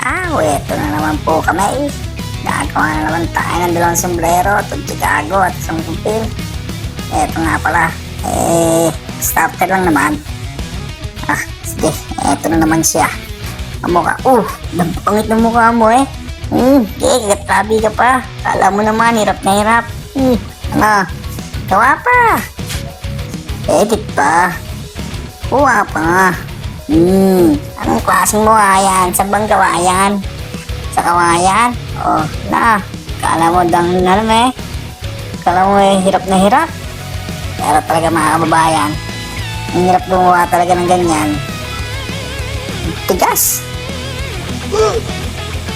Ciao, eto na naman po kami. Gagawa na naman tayo ng dalawang sombrero, itong Chicago at isang kumpil. Eto nga pala, eh, starter lang naman. Ah, sige, eto na naman siya. Ang mukha, uh, pangit ng mukha mo eh. Hmm, okay, kagatabi ka pa. Kala mo naman, hirap na hirap. Hmm, ano, gawa pa. Edit pa. Kuha pa nga. Hmm, anong klaseng mukha yan? Saan bang gawa yan? Sa kawayan? Oh, na. Kala mo dang alam eh. Kala mo eh, hirap na hirap. Pero talaga mga kababayan, ang hirap gumawa talaga ng ganyan. Tigas.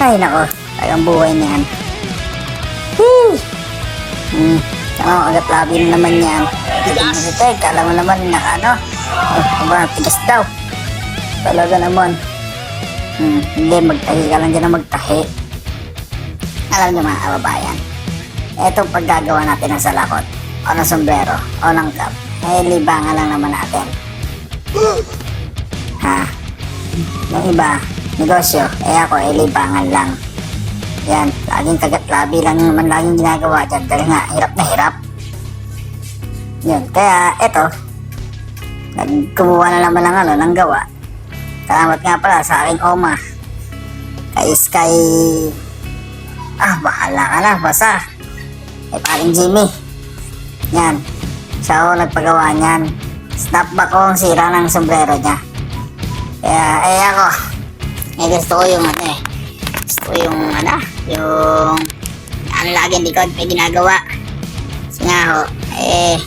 Ay, nako. Talagang buhay na yan. Whew. Hmm. Ano, agad labi na naman yan. Tigas. Eh, kala mo naman naka ano. Oh, tigas daw. Talaga naman. Hmm, hindi, magtahi ka lang dyan na magtahi. Alam niyo mga kababayan, etong paggagawa natin ng salakot, o ng sombrero, o ng cup, eh, libangan lang naman natin. Ha? Yung iba, negosyo, eh ako, eh, libangan lang. Yan, laging kagat labi lang naman laging ginagawa dyan dahil nga, hirap na hirap. Yun, kaya eto, nagkumuha na naman ng ano, ng gawa. Salamat nga pala sa aking oma. Kay Sky... Ah, bahala ka na, basta. Kay paring Jimmy. Yan. Siya ako nagpagawa niyan. Snapback ko ang sira ng sombrero niya. Kaya, eh ako. Eh gusto ko yung ano eh. Gusto ko yung ano, yung... Ano lagi hindi ko ginagawa. Kasi nga ho, eh...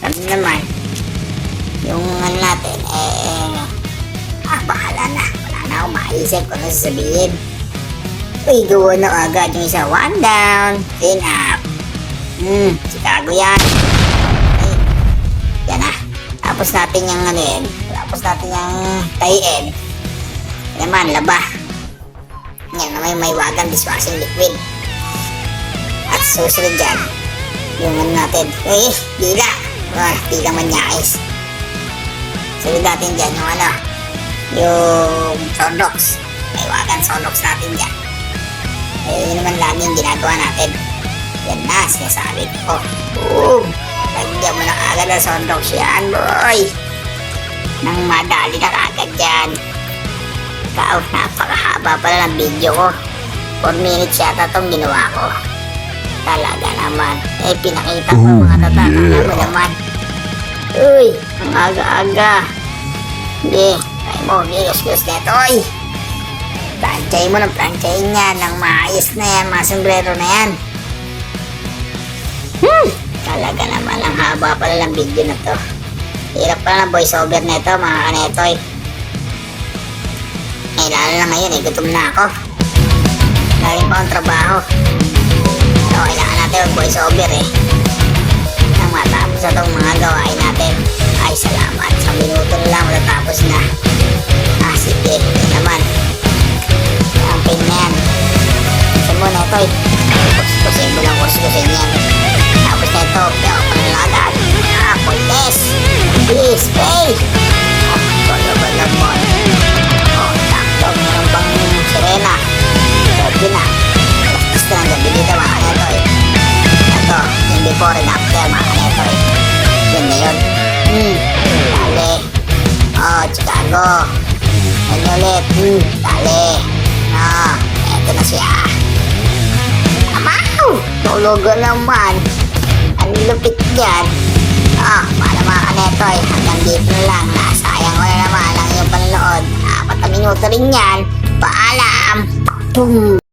Sabi naman, na maisip kung ano sasabihin. Uy, gawa na agad yung isa. One down. Clean up. Hmm, Chicago yan. Ay, yan na. Tapos natin yung ano yun. Tapos natin yung tayin. Naman, laba. Yan na may may wagang dishwashing liquid. At susunod dyan, yung ano natin. Uy, dila. Ah, dila manyakis. Sunod natin dyan yung ano, yung Sondox. May wagan Sondox natin dyan. Eh, yun naman laging ginagawa natin. Yan na, sinasabi ko. Boom! Lagyan mo na agad ang Sondox yan, boy! Nang madali na agad yan. Ikaw, napakahaba pala ng video ko. 4 minutes yata itong ginawa ko. Talaga naman. Eh, pinakita ko Oh, mga tataka yeah. naman. Uy, ang aga-aga. Hindi, tayo mo, gilos-gilos na ito, oy. Planchay mo ng planchay niya, ng maayos na yan, mga sombrero na yan. Hmm, talaga naman, ang haba pala ng video na to. Hirap pala ng voice over na ito, mga kanetoy. Eh, lalo na ngayon, eh, gutom na ako. Galing pa akong trabaho. So, kailangan natin mag voice over eh. Eh. Kuskusin mo lang kuskusin yan. Tapos na ito. Na agad. Ah, Cortez. Please, pay. Oh, wala ba naman. Oh, takto. Meron bang sirena. Pwede na. Gusto na gabi dito mga kanetoy. Ito, yung before and after mga kanetoy. Yun na yun. Hmm, dali. Oh, Chicago. Ano ulit? Hmm, dali. Ah, eto na siya. Tulugo naman. Ang lupit yan. Ah, para mga kanetoy, hanggang dito na lang. Nasayang ko na naman ang iyong panonood. Apat na minuto rin yan. Paalam! Boom!